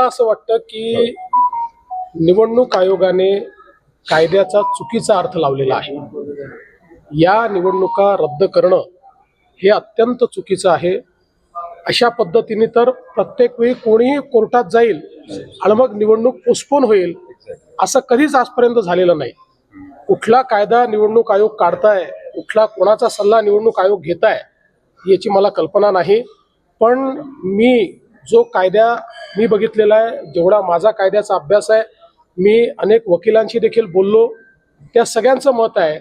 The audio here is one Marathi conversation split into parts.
मला असं वाटतं की निवडणूक आयोगाने कायद्याचा चुकीचा अर्थ लावलेला आहे. या निवडणुका रद्द करणं हे अत्यंत चुकीचं आहे. अशा पद्धतीने तर प्रत्येक वेळी कोणीही कोर्टात जाईल आणि मग निवडणूक पोस्टपोन होईल असं कधीच आजपर्यंत झालेलं नाही. कुठला कायदा निवडणूक आयोग काढताय कुठला कोणाचा सल्ला निवडणूक आयोग घेताय याची मला कल्पना नाही. पण मी जो कायदा मी बघितलेला आहे. जेवढा माझा कायद्याचा अभ्यास आहे मी अनेक वकिलांशी देखील बोललो. त्या सगळ्यांचं मत आहे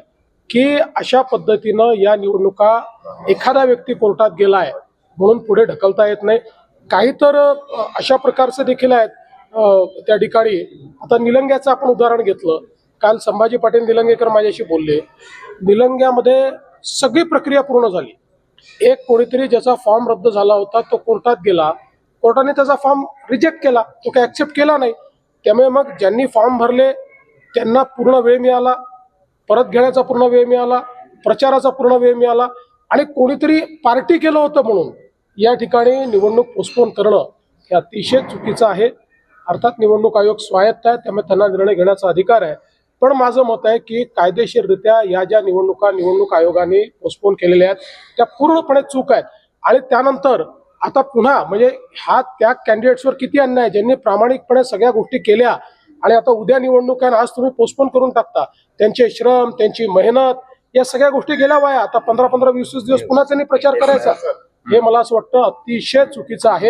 की अशा पद्धतीनं या निवडणुका एखादा व्यक्ती कोर्टात गेला आहे म्हणून पुढे ढकलता येत नाही. काही तर अशा प्रकारचे देखील आहेत. त्या ठिकाणी आता निलंग्याचं आपण उदाहरण घेतलं. काल संभाजी पाटील निलंगेकर माझ्याशी बोलले. निलंग्यामध्ये सगळी प्रक्रिया पूर्ण झाली. एक कोणीतरी ज्याचा फॉर्म रद्द झाला होता तो कोर्टात गेला. कोर्टाने त्याचा फॉर्म रिजेक्ट केला. तो काही ॲक्सेप्ट केला नाही. त्यामुळे मग ज्यांनी फॉर्म भरले त्यांना पूर्ण वेळ मिळाला. परत घेण्याचा पूर्ण वेळ मिळाला. प्रचाराचा पूर्ण वेळ मिळाला. आणि कोणीतरी पार्टी केलं होतं म्हणून. या ठिकाणी निवडणूक पोस्टपोन करणं हे अतिशय चुकीचं आहे. अर्थात निवडणूक आयोग स्वायत्त आहे. त्यामुळे त्यांना निर्णय घेण्याचा अधिकार आहे. पण माझं मत आहे की कायदेशीररित्या या ज्या निवडणुका निवडणूक आयोगाने पोस्टपोन केलेल्या आहेत त्या पूर्णपणे चूक आहेत. आणि त्यानंतर आता पुन्हा म्हणजे हा त्या कॅन्डिडेट्सवर किती अन्याय आहे? ज्यांनी प्रामाणिकपणे सगळ्या गोष्टी केल्या आणि आता उद्या निवडणूक आहे आणि आज तुम्ही पोस्टपोन करून टाकता. त्यांचे श्रम त्यांची मेहनत या सगळ्या गोष्टी गेल्या वाया. आता पंधरा पंधरा वीस वीस दिवस पुन्हा त्यांनी प्रचार करायचा. हे मला असं वाटतं अतिशय चुकीचं आहे.